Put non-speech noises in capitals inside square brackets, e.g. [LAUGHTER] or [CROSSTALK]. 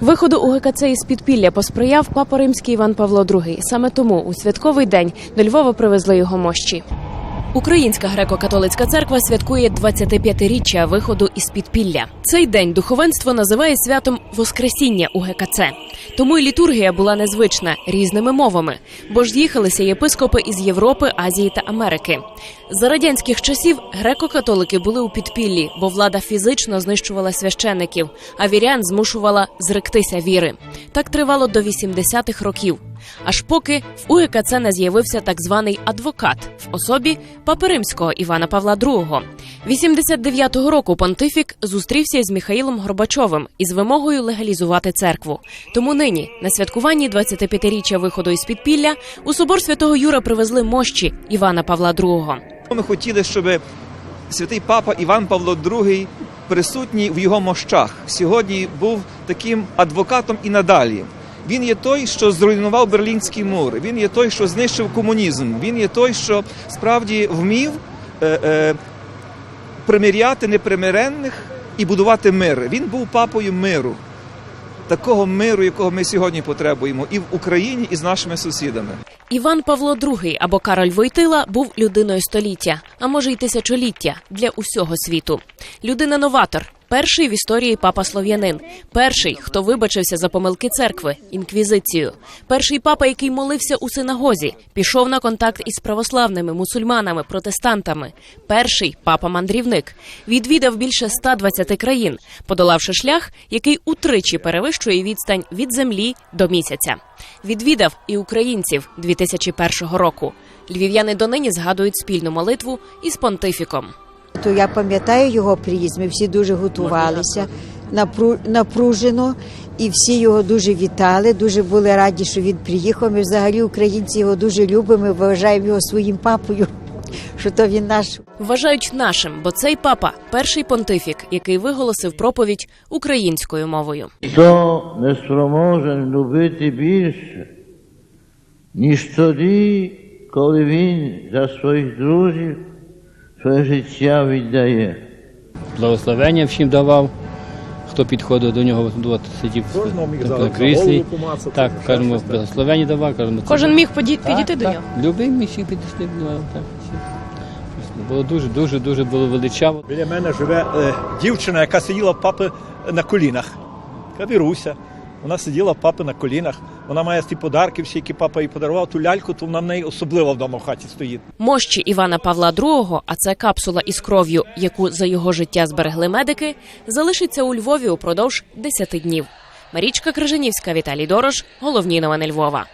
Виходу у ГКЦ із підпілля посприяв папа римський Іван Павло II. Саме тому у святковий день до Львова привезли його мощі. Українська греко-католицька церква святкує 25-річчя виходу із підпілля. Цей день духовенство називає святом Воскресіння у ГКЦ. Тому й літургія була незвична різними мовами, бо ж з'їхалися єпископи із Європи, Азії та Америки. За радянських часів греко-католики були у підпіллі, бо влада фізично знищувала священиків, а вірян змушувала зректися віри. Так тривало до 80-х років. Аж поки в УГКЦ не з'явився так званий адвокат в особі папи римського Івана Павла II. 89-го року понтифік зустрівся із Михаїлом Горбачовим із вимогою легалізувати церкву. Тому нині на святкуванні 25-річчя виходу із підпілля у собор святого Юра привезли мощі Івана Павла II. Ми хотіли, щоб святий папа Іван Павло II присутній в його мощах сьогодні був таким адвокатом і надалі. Він є той, що зруйнував Берлінський мур. Він є той, що знищив комунізм. Він є той, що справді вмів е, е, примиряти непримиренних і будувати мир. Він був папою миру, такого миру, якого ми сьогодні потребуємо, і в Україні, і з нашими сусідами. Іван Павло II або Кароль Войтила був людиною століття, а може й тисячоліття для усього світу. Людина-новатор. Перший в історії папа слов'янин, перший, хто вибачився за помилки церкви, інквізицію, перший папа, який молився у синагозі, пішов на контакт із православними мусульманами, протестантами, перший папа-мандрівник, відвідав більше 120 країн, подолавши шлях, який утричі перевищує відстань від землі до місяця. Відвідав і українців 2001 року. Львів'яни донині згадують спільну молитву із понтифіком. То я пам'ятаю його приїзд. Ми всі дуже готувалися напружено, і всі його дуже вітали. Дуже були раді, що він приїхав. Ми взагалі українці його дуже любимо. Ми вважаємо його своїм папою. [LAUGHS] Що то він наш Вважають нашим, бо цей папа перший понтифік, який виголосив проповідь українською мовою. Хто не спроможен любити більше, ніж тоді, коли він за своїх друзів своє життя віддає. благословення всім давав. Хто підходив до нього, от сидів на кріслі. Так, кажемо, благословення давав, кажемо. Кожен міг підійти до так, нього. Любий міг всіх підійти до нього. Так. Було дуже, дуже, дуже було величаво. Біля мене живе е, дівчина, яка сиділа в папи на колінах. Яка Віруся. Вона сиділа папи на колінах. Вона має ті подарки, всі, які папа їй подарував, ту ляльку, то вона в неї особливо вдома в хаті стоїть. Мощі Івана Павла II, а це капсула із кров'ю, яку за його життя зберегли медики, залишиться у Львові упродовж 10 днів. Марічка Крижанівська, Віталій Дорож. Головні новини Львова.